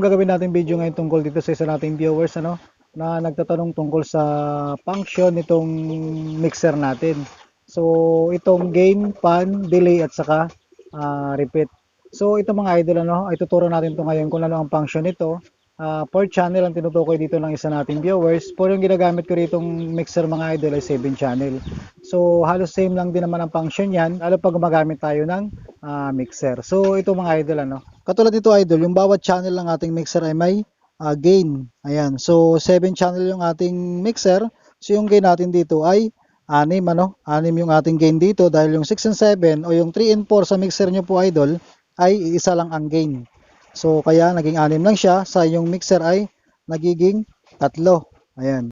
ang gagawin natin video ngayon tungkol dito sa isa nating viewers ano na nagtatanong tungkol sa function nitong mixer natin. So itong gain, pan, delay at saka ah, repeat. So ito mga idol ano, ay tuturo natin to ngayon kung ano ang function nito. Ah, per channel ang tinutukoy dito ng isa nating viewers. For yung ginagamit ko rito mixer mga idol ay 7 channel. So halos same lang din naman ang function yan lalo pag gumagamit tayo ng ah, mixer. So ito mga idol ano. Katulad nito idol, yung bawat channel ng ating mixer ay may ah, gain. Ayan. So 7 channel yung ating mixer. So yung gain natin dito ay anim ano, anim yung ating gain dito dahil yung 6 and 7 o yung 3 and 4 sa mixer nyo po idol ay isa lang ang gain. So kaya naging anim lang siya sa yung mixer ay nagiging tatlo. Ayan.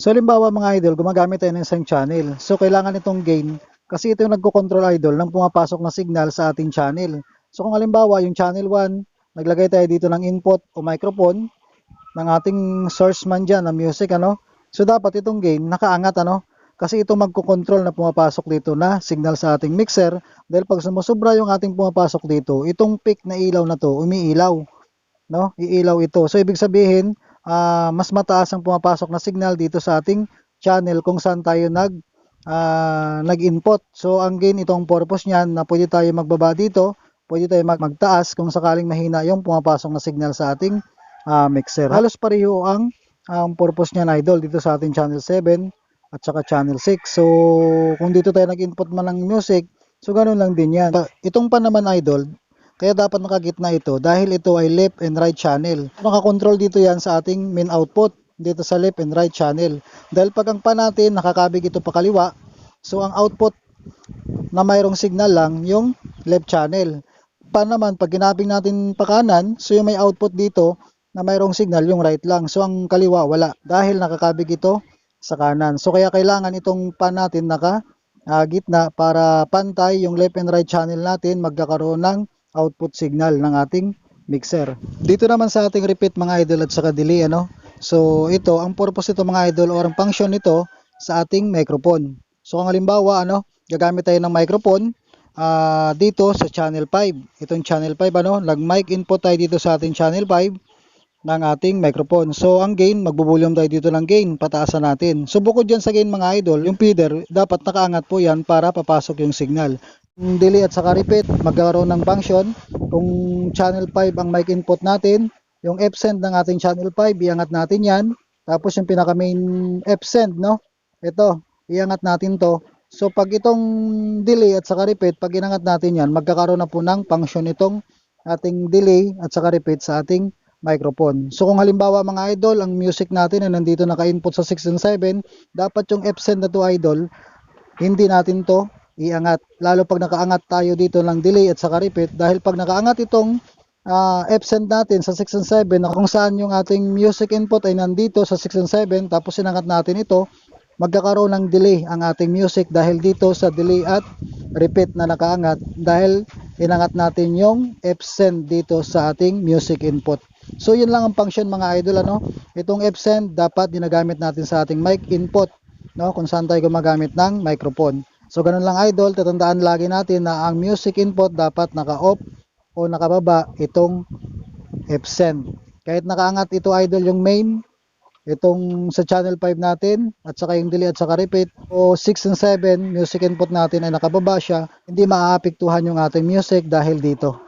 So halimbawa mga idol, gumagamit tayo ng isang channel. So kailangan itong gain kasi ito yung nagko-control idol ng pumapasok na signal sa ating channel. So kung halimbawa yung channel 1, naglagay tayo dito ng input o microphone ng ating source man dyan na music ano. So dapat itong gain nakaangat ano kasi ito magko-control na pumapasok dito na signal sa ating mixer dahil pag sumusobra yung ating pumapasok dito, itong peak na ilaw na to umiilaw, no? Iilaw ito. So ibig sabihin, ah, mas mataas ang pumapasok na signal dito sa ating channel kung saan tayo nag ah, nag-input. So ang gain itong purpose niyan na pwede tayo magbaba dito, pwede tayo mag magtaas kung sakaling mahina yung pumapasok na signal sa ating ah, mixer. Halos pareho ang ang purpose niyan idol dito sa ating channel 7 at saka channel 6. So, kung dito tayo nag-input man ng music, so ganun lang din yan. Itong pa naman idol, kaya dapat nakagitna ito dahil ito ay left and right channel. Nakakontrol dito yan sa ating main output dito sa left and right channel. Dahil pag ang pa natin nakakabig ito pa kaliwa, so ang output na mayroong signal lang yung left channel. Pa naman, pag ginabing natin pa kanan, so yung may output dito na mayroong signal yung right lang. So ang kaliwa wala dahil nakakabig ito sa kanan. So kaya kailangan itong pan natin naka ah, gitna para pantay yung left and right channel natin magkakaroon ng output signal ng ating mixer. Dito naman sa ating repeat mga idol at saka delay ano. So ito ang purpose nito mga idol or ang function nito sa ating microphone. So kung halimbawa ano, gagamit tayo ng microphone ah, dito sa channel 5. Itong channel 5 ano, nag mic input tayo dito sa ating channel 5 ng ating microphone. So, ang gain, magbo-volume tayo dito ng gain, pataasan natin. So, bukod dyan sa gain mga idol, yung feeder, dapat nakaangat po yan para papasok yung signal. Yung delay at saka repeat, magkakaroon ng function. Kung channel 5 ang mic input natin, yung F-send ng ating channel 5, iangat natin yan. Tapos yung pinaka main F-send, no? Ito, iangat natin to. So, pag itong delay at saka repeat, pag inangat natin yan, magkakaroon na po ng function itong ating delay at saka repeat sa ating microphone. So kung halimbawa mga idol, ang music natin ay nandito naka-input sa 6 and 7, dapat yung F-send na to idol, hindi natin to iangat. Lalo pag nakaangat tayo dito ng delay at saka repeat, dahil pag nakaangat itong ah, F-send natin sa 6 and 7, na kung saan yung ating music input ay nandito sa 6 and 7, tapos sinangat natin ito, magkakaroon ng delay ang ating music dahil dito sa delay at repeat na nakaangat dahil inangat natin yung F-send dito sa ating music input. So yun lang ang function mga idol ano. Itong F-send dapat ginagamit natin sa ating mic input no kung saan tayo gumagamit ng microphone. So ganun lang idol, tatandaan lagi natin na ang music input dapat naka-off o nakababa itong F-send. Kahit nakaangat ito idol yung main itong sa channel 5 natin at saka yung delay at saka repeat o 6 and 7 music input natin ay nakababa siya hindi maaapektuhan yung ating music dahil dito